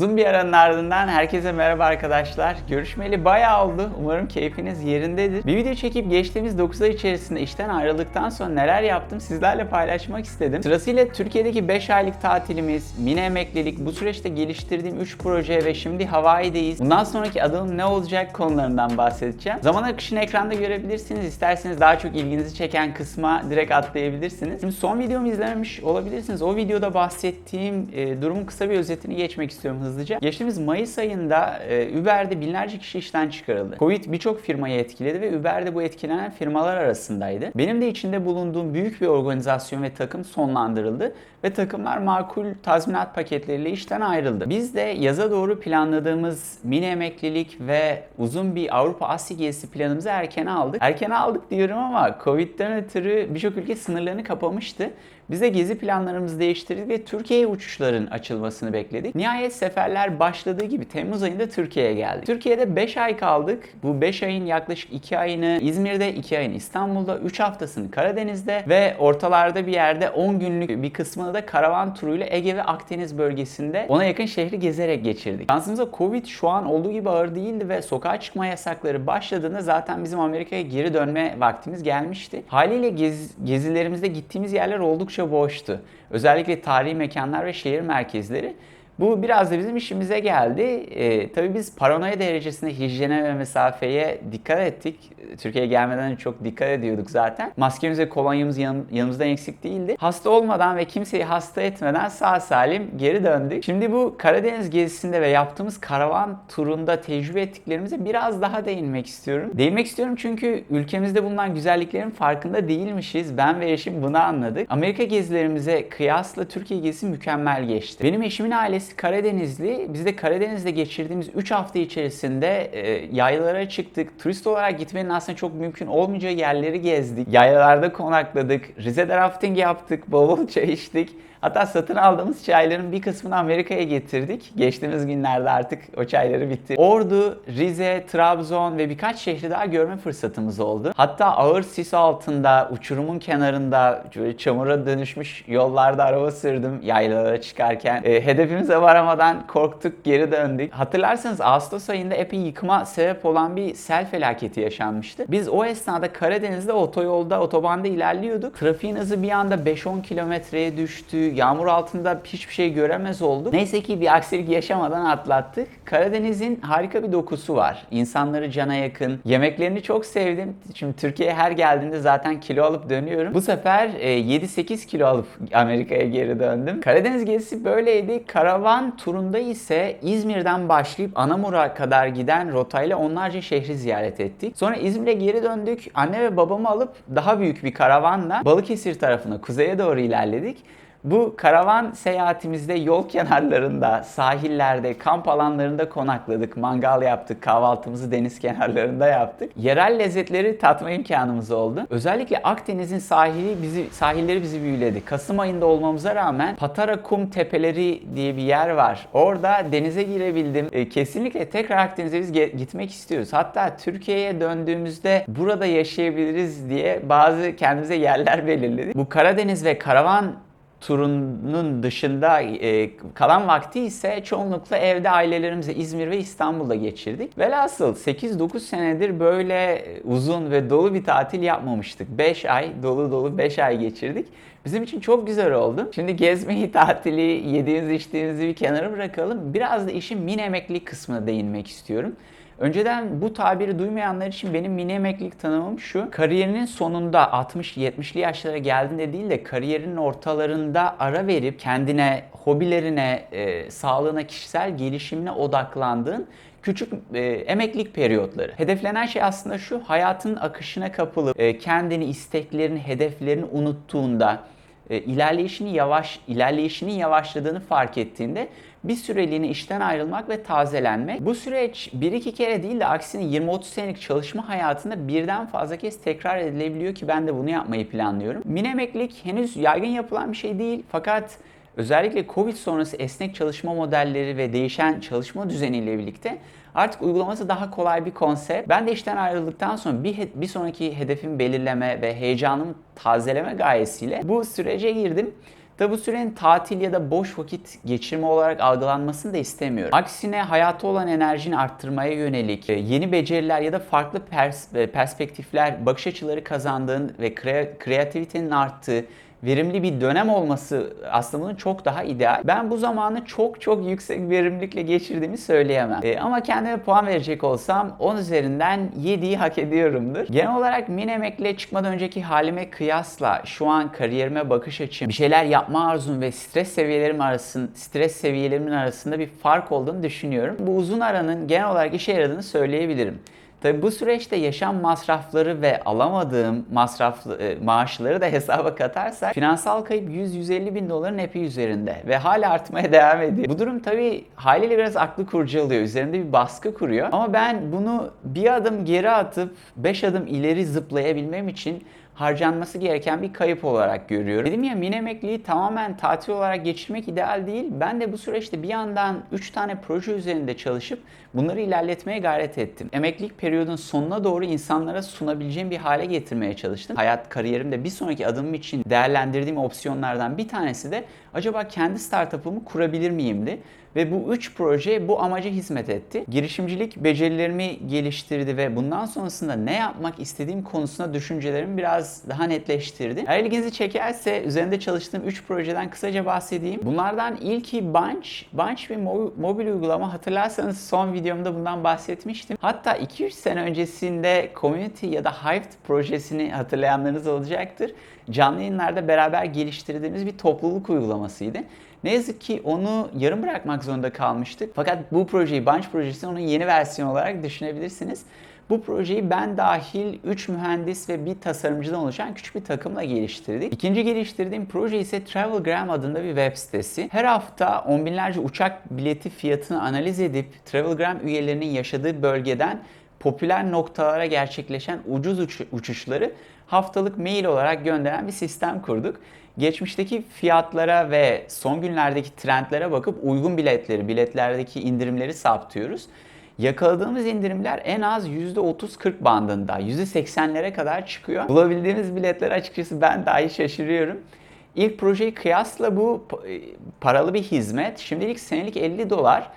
Uzun bir aranın ardından herkese merhaba arkadaşlar. Görüşmeli bayağı oldu. Umarım keyfiniz yerindedir. Bir video çekip geçtiğimiz 9 ay içerisinde işten ayrıldıktan sonra neler yaptım sizlerle paylaşmak istedim. Sırasıyla Türkiye'deki 5 aylık tatilimiz, mini emeklilik, bu süreçte geliştirdiğim 3 proje ve şimdi Hawaii'deyiz. Bundan sonraki adımım ne olacak konularından bahsedeceğim. Zaman akışını ekranda görebilirsiniz. İsterseniz daha çok ilginizi çeken kısma direkt atlayabilirsiniz. Şimdi son videomu izlememiş olabilirsiniz. O videoda bahsettiğim e, durumun kısa bir özetini geçmek istiyorum hızlıca. Geçtiğimiz Mayıs ayında e, Uber'de binlerce kişi işten çıkarıldı. Covid birçok firmayı etkiledi ve Uber de bu etkilenen firmalar arasındaydı. Benim de içinde bulunduğum büyük bir organizasyon ve takım sonlandırıldı ve takımlar makul tazminat paketleriyle işten ayrıldı. Biz de yaza doğru planladığımız mini emeklilik ve uzun bir Avrupa Asya gezisi planımızı erken aldık. Erken aldık diyorum ama Covid'den ötürü birçok ülke sınırlarını kapamıştı. Biz de gezi planlarımızı değiştirdik ve Türkiye'ye uçuşların açılmasını bekledik. Nihayet seferler başladığı gibi Temmuz ayında Türkiye'ye geldik. Türkiye'de 5 ay kaldık. Bu 5 ayın yaklaşık 2 ayını İzmir'de, 2 ayını İstanbul'da, 3 haftasını Karadeniz'de ve ortalarda bir yerde 10 günlük bir kısmını da karavan turuyla Ege ve Akdeniz bölgesinde ona yakın şehri gezerek geçirdik. Şansımıza Covid şu an olduğu gibi ağır değildi ve sokağa çıkma yasakları başladığında zaten bizim Amerika'ya geri dönme vaktimiz gelmişti. Haliyle gez, gezilerimizde gittiğimiz yerler oldukça boştu. Özellikle tarihi mekanlar ve şehir merkezleri. Bu biraz da bizim işimize geldi. Ee, tabii biz paranoya derecesinde hijyene ve mesafeye dikkat ettik. Türkiye'ye gelmeden çok dikkat ediyorduk zaten. Maskemiz ve kolonyamız yan, yanımızdan eksik değildi. Hasta olmadan ve kimseyi hasta etmeden sağ salim geri döndük. Şimdi bu Karadeniz gezisinde ve yaptığımız karavan turunda tecrübe ettiklerimize biraz daha değinmek istiyorum. Değinmek istiyorum çünkü ülkemizde bulunan güzelliklerin farkında değilmişiz. Ben ve eşim bunu anladık. Amerika gezilerimize kıyasla Türkiye gezisi mükemmel geçti. Benim eşimin ailesi Karadenizli. Biz de Karadeniz'de geçirdiğimiz 3 hafta içerisinde e, yaylalara çıktık. Turist olarak gitmenin aslında çok mümkün olmayacağı yerleri gezdik. Yaylalarda konakladık. Rize'de rafting yaptık. Bol bol çay içtik. Hatta satın aldığımız çayların bir kısmını Amerika'ya getirdik. Geçtiğimiz günlerde artık o çayları bitti. Ordu, Rize, Trabzon ve birkaç şehri daha görme fırsatımız oldu. Hatta ağır sis altında, uçurumun kenarında, böyle çamura dönüşmüş yollarda araba sürdüm yaylalara çıkarken. E, hedefimize varamadan korktuk, geri döndük. Hatırlarsanız Ağustos ayında epey yıkıma sebep olan bir sel felaketi yaşanmıştı. Biz o esnada Karadeniz'de otoyolda, otobanda ilerliyorduk. Trafiğin hızı bir anda 5-10 kilometreye düştü yağmur altında hiçbir şey göremez olduk. Neyse ki bir aksilik yaşamadan atlattık. Karadeniz'in harika bir dokusu var. İnsanları cana yakın. Yemeklerini çok sevdim. Şimdi Türkiye'ye her geldiğimde zaten kilo alıp dönüyorum. Bu sefer 7-8 kilo alıp Amerika'ya geri döndüm. Karadeniz gezisi böyleydi. Karavan turunda ise İzmir'den başlayıp Anamur'a kadar giden rotayla onlarca şehri ziyaret ettik. Sonra İzmir'e geri döndük. Anne ve babamı alıp daha büyük bir karavanla Balıkesir tarafına, kuzeye doğru ilerledik. Bu karavan seyahatimizde yol kenarlarında, sahillerde, kamp alanlarında konakladık, mangal yaptık, kahvaltımızı deniz kenarlarında yaptık. Yerel lezzetleri tatma imkanımız oldu. Özellikle Akdeniz'in sahili bizi sahilleri bizi büyüledi. Kasım ayında olmamıza rağmen Patara Kum Tepeleri diye bir yer var. Orada denize girebildim. E, kesinlikle tekrar Akdeniz'e biz gitmek istiyoruz. Hatta Türkiye'ye döndüğümüzde burada yaşayabiliriz diye bazı kendimize yerler belirledik. Bu Karadeniz ve karavan turunun dışında e, kalan vakti ise çoğunlukla evde ailelerimize İzmir ve İstanbul'da geçirdik. Velhasıl 8-9 senedir böyle uzun ve dolu bir tatil yapmamıştık. 5 ay dolu dolu 5 ay geçirdik. Bizim için çok güzel oldu. Şimdi gezmeyi, tatili, yediğimiz içtiğimizi bir kenara bırakalım. Biraz da işin mini emeklilik kısmına değinmek istiyorum. Önceden bu tabiri duymayanlar için benim mini emeklilik tanımım şu. Kariyerinin sonunda 60-70'li yaşlara geldiğinde değil de kariyerinin ortalarında ara verip kendine, hobilerine, e, sağlığına, kişisel gelişimine odaklandığın küçük e, emeklilik periyotları. Hedeflenen şey aslında şu, hayatın akışına kapılıp e, kendini, isteklerini, hedeflerini unuttuğunda, e, ilerleyişini yavaş ilerleyişinin yavaşladığını fark ettiğinde bir süreliğine işten ayrılmak ve tazelenmek. Bu süreç bir iki kere değil de aksine 20-30 senelik çalışma hayatında birden fazla kez tekrar edilebiliyor ki ben de bunu yapmayı planlıyorum. Mini emeklilik henüz yaygın yapılan bir şey değil fakat özellikle Covid sonrası esnek çalışma modelleri ve değişen çalışma düzeniyle birlikte artık uygulaması daha kolay bir konsept. Ben de işten ayrıldıktan sonra bir, bir sonraki hedefimi belirleme ve heyecanımı tazeleme gayesiyle bu sürece girdim. Tabi bu sürenin tatil ya da boş vakit geçirme olarak algılanmasını da istemiyorum. Aksine hayata olan enerjini arttırmaya yönelik e, yeni beceriler ya da farklı pers- e, perspektifler, bakış açıları kazandığın ve kre- kreativitenin arttığı verimli bir dönem olması aslında bunun çok daha ideal. Ben bu zamanı çok çok yüksek verimlilikle geçirdiğimi söyleyemem. E, ama kendime puan verecek olsam 10 üzerinden 7'yi hak ediyorumdur. Genel olarak min emekle çıkmadan önceki halime kıyasla şu an kariyerime bakış açım, bir şeyler yapma arzum ve stres seviyelerim arasında stres seviyelerimin arasında bir fark olduğunu düşünüyorum. Bu uzun aranın genel olarak işe yaradığını söyleyebilirim. Tabi bu süreçte yaşam masrafları ve alamadığım masraf e, maaşları da hesaba katarsak finansal kayıp 100-150 bin doların epey üzerinde ve hala artmaya devam ediyor. Bu durum tabi haliyle biraz aklı kurcalıyor. Üzerinde bir baskı kuruyor. Ama ben bunu bir adım geri atıp 5 adım ileri zıplayabilmem için harcanması gereken bir kayıp olarak görüyorum. Dedim ya min emekliliği tamamen tatil olarak geçirmek ideal değil. Ben de bu süreçte bir yandan 3 tane proje üzerinde çalışıp bunları ilerletmeye gayret ettim. Emeklilik periyodun sonuna doğru insanlara sunabileceğim bir hale getirmeye çalıştım. Hayat kariyerimde bir sonraki adımım için değerlendirdiğim opsiyonlardan bir tanesi de acaba kendi startup'ımı kurabilir miyimdi? Ve bu üç proje bu amaca hizmet etti. Girişimcilik becerilerimi geliştirdi ve bundan sonrasında ne yapmak istediğim konusunda düşüncelerimi biraz daha netleştirdi. Eğer ilginizi çekerse üzerinde çalıştığım 3 projeden kısaca bahsedeyim. Bunlardan ilki Bunch. Bunch bir mobil uygulama. Hatırlarsanız son videomda bundan bahsetmiştim. Hatta 2-3 sene öncesinde Community ya da Hive projesini hatırlayanlarınız olacaktır. Canlı yayınlarda beraber geliştirdiğimiz bir topluluk uygulamasıydı. Ne yazık ki onu yarım bırakmak zorunda kalmıştık. Fakat bu projeyi, Bunch projesini onun yeni versiyonu olarak düşünebilirsiniz. Bu projeyi ben dahil 3 mühendis ve bir tasarımcıdan oluşan küçük bir takımla geliştirdik. İkinci geliştirdiğim proje ise Travelgram adında bir web sitesi. Her hafta on binlerce uçak bileti fiyatını analiz edip Travelgram üyelerinin yaşadığı bölgeden popüler noktalara gerçekleşen ucuz uç- uçuşları haftalık mail olarak gönderen bir sistem kurduk. Geçmişteki fiyatlara ve son günlerdeki trendlere bakıp uygun biletleri, biletlerdeki indirimleri saptıyoruz. Yakaladığımız indirimler en az %30-40 bandında, %80'lere kadar çıkıyor. Bulabildiğimiz biletler açıkçası ben dahi şaşırıyorum. İlk projeyi kıyasla bu e, paralı bir hizmet. Şimdilik senelik 50 dolar.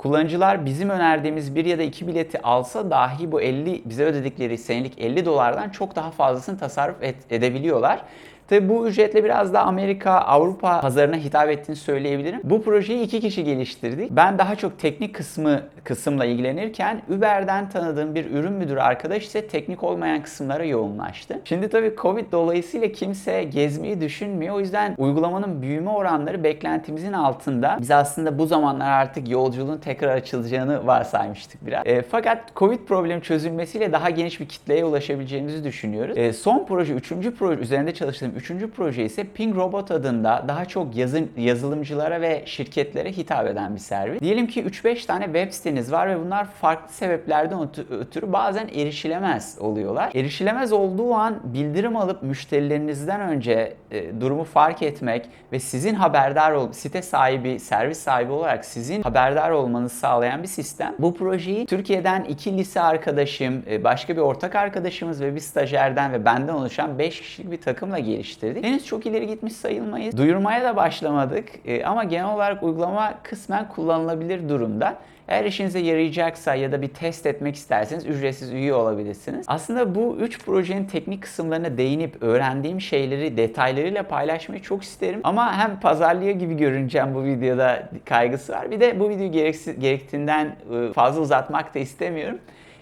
Kullanıcılar bizim önerdiğimiz bir ya da iki bileti alsa dahi bu 50 bize ödedikleri senelik 50 dolardan çok daha fazlasını tasarruf et, edebiliyorlar. Tabi bu ücretle biraz da Amerika, Avrupa pazarına hitap ettiğini söyleyebilirim. Bu projeyi iki kişi geliştirdik. Ben daha çok teknik kısmı kısımla ilgilenirken Uber'den tanıdığım bir ürün müdürü arkadaş ise teknik olmayan kısımlara yoğunlaştı. Şimdi tabii Covid dolayısıyla kimse gezmeyi düşünmüyor. O yüzden uygulamanın büyüme oranları beklentimizin altında. Biz aslında bu zamanlar artık yolculuğun tekrar açılacağını varsaymıştık biraz. E, fakat Covid problemi çözülmesiyle daha geniş bir kitleye ulaşabileceğimizi düşünüyoruz. E, son proje, üçüncü proje üzerinde çalıştığım Üçüncü proje ise Ping Robot adında daha çok yazın, yazılımcılara ve şirketlere hitap eden bir servis. Diyelim ki 3-5 tane web siteniz var ve bunlar farklı sebeplerden ötürü bazen erişilemez oluyorlar. Erişilemez olduğu an bildirim alıp müşterilerinizden önce e, durumu fark etmek ve sizin haberdar ol site sahibi, servis sahibi olarak sizin haberdar olmanızı sağlayan bir sistem. Bu projeyi Türkiye'den iki lise arkadaşım, e, başka bir ortak arkadaşımız ve bir stajyerden ve benden oluşan 5 kişilik bir takımla geliştirdik geliştirdik. Henüz çok ileri gitmiş sayılmayız. Duyurmaya da başlamadık e, ama genel olarak uygulama kısmen kullanılabilir durumda. Eğer işinize yarayacaksa ya da bir test etmek isterseniz ücretsiz üye olabilirsiniz. Aslında bu 3 projenin teknik kısımlarına değinip öğrendiğim şeyleri detaylarıyla paylaşmayı çok isterim. Ama hem pazarlıyor gibi görüneceğim bu videoda kaygısı var. Bir de bu videoyu gerektiğinden e, fazla uzatmak da istemiyorum.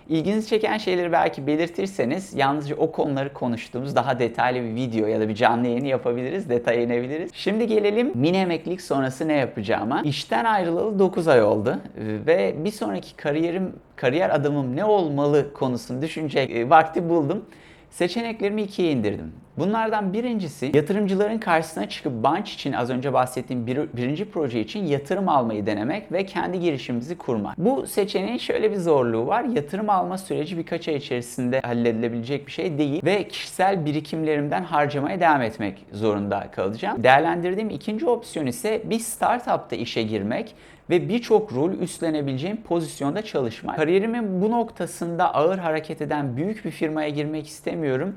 İlginizi çeken şeyleri belki belirtirseniz yalnızca o konuları konuştuğumuz daha detaylı bir video ya da bir canlı yayını yapabiliriz, detaya inebiliriz. Şimdi gelelim mini emeklilik sonrası ne yapacağıma. İşten ayrılalı 9 ay oldu ve bir sonraki kariyerim, kariyer adımım ne olmalı konusunu düşünecek e, vakti buldum. Seçeneklerimi ikiye indirdim. Bunlardan birincisi yatırımcıların karşısına çıkıp Bunch için az önce bahsettiğim bir, birinci proje için yatırım almayı denemek ve kendi girişimimizi kurmak. Bu seçeneğin şöyle bir zorluğu var. Yatırım alma süreci birkaç ay içerisinde halledilebilecek bir şey değil ve kişisel birikimlerimden harcamaya devam etmek zorunda kalacağım. Değerlendirdiğim ikinci opsiyon ise bir startupta işe girmek ve birçok rol üstlenebileceğim pozisyonda çalışmak. Kariyerimin bu noktasında ağır hareket eden büyük bir firmaya girmek istemiyorum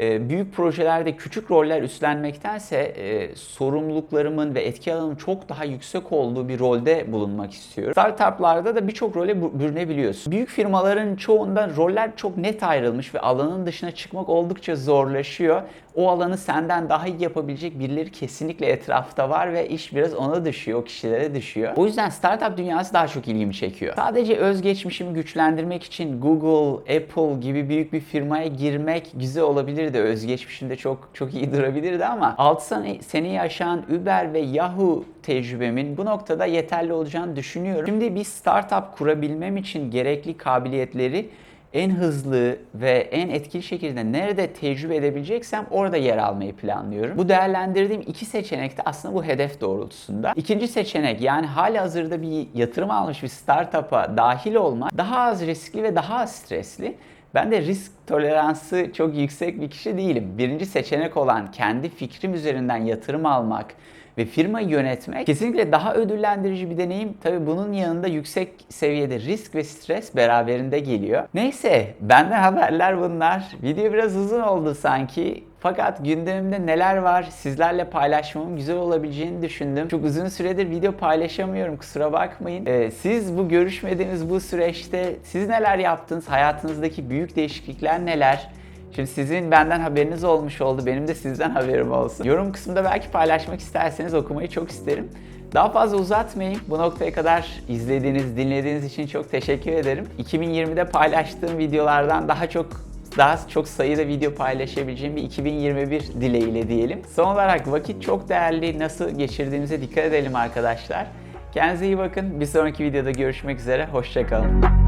e, büyük projelerde küçük roller üstlenmektense e, sorumluluklarımın ve etki alanımın çok daha yüksek olduğu bir rolde bulunmak istiyorum. Startuplarda da birçok role bürünebiliyorsun. Büyük firmaların çoğunda roller çok net ayrılmış ve alanın dışına çıkmak oldukça zorlaşıyor. O alanı senden daha iyi yapabilecek birileri kesinlikle etrafta var ve iş biraz ona düşüyor, o kişilere düşüyor. O yüzden startup dünyası daha çok ilgimi çekiyor. Sadece özgeçmişimi güçlendirmek için Google, Apple gibi büyük bir firmaya girmek güzel olabilirdi. Özgeçmişimde çok çok iyi durabilirdi ama 6 sene, seneyi aşan Uber ve Yahoo tecrübemin bu noktada yeterli olacağını düşünüyorum. Şimdi bir startup kurabilmem için gerekli kabiliyetleri en hızlı ve en etkili şekilde nerede tecrübe edebileceksem orada yer almayı planlıyorum. Bu değerlendirdiğim iki seçenek de aslında bu hedef doğrultusunda. İkinci seçenek yani hali hazırda bir yatırım almış bir startup'a dahil olmak daha az riskli ve daha az stresli. Ben de risk toleransı çok yüksek bir kişi değilim. Birinci seçenek olan kendi fikrim üzerinden yatırım almak ve firmayı yönetmek kesinlikle daha ödüllendirici bir deneyim. Tabi bunun yanında yüksek seviyede risk ve stres beraberinde geliyor. Neyse benden haberler bunlar. Video biraz uzun oldu sanki. Fakat gündemimde neler var sizlerle paylaşmamın güzel olabileceğini düşündüm. Çok uzun süredir video paylaşamıyorum kusura bakmayın. Ee, siz bu görüşmediğimiz bu süreçte siz neler yaptınız? Hayatınızdaki büyük değişiklikler neler? Şimdi sizin benden haberiniz olmuş oldu. Benim de sizden haberim olsun. Yorum kısmında belki paylaşmak isterseniz okumayı çok isterim. Daha fazla uzatmayayım. Bu noktaya kadar izlediğiniz, dinlediğiniz için çok teşekkür ederim. 2020'de paylaştığım videolardan daha çok daha çok sayıda video paylaşabileceğim bir 2021 dileğiyle diyelim. Son olarak vakit çok değerli. Nasıl geçirdiğimize dikkat edelim arkadaşlar. Kendinize iyi bakın. Bir sonraki videoda görüşmek üzere. Hoşçakalın.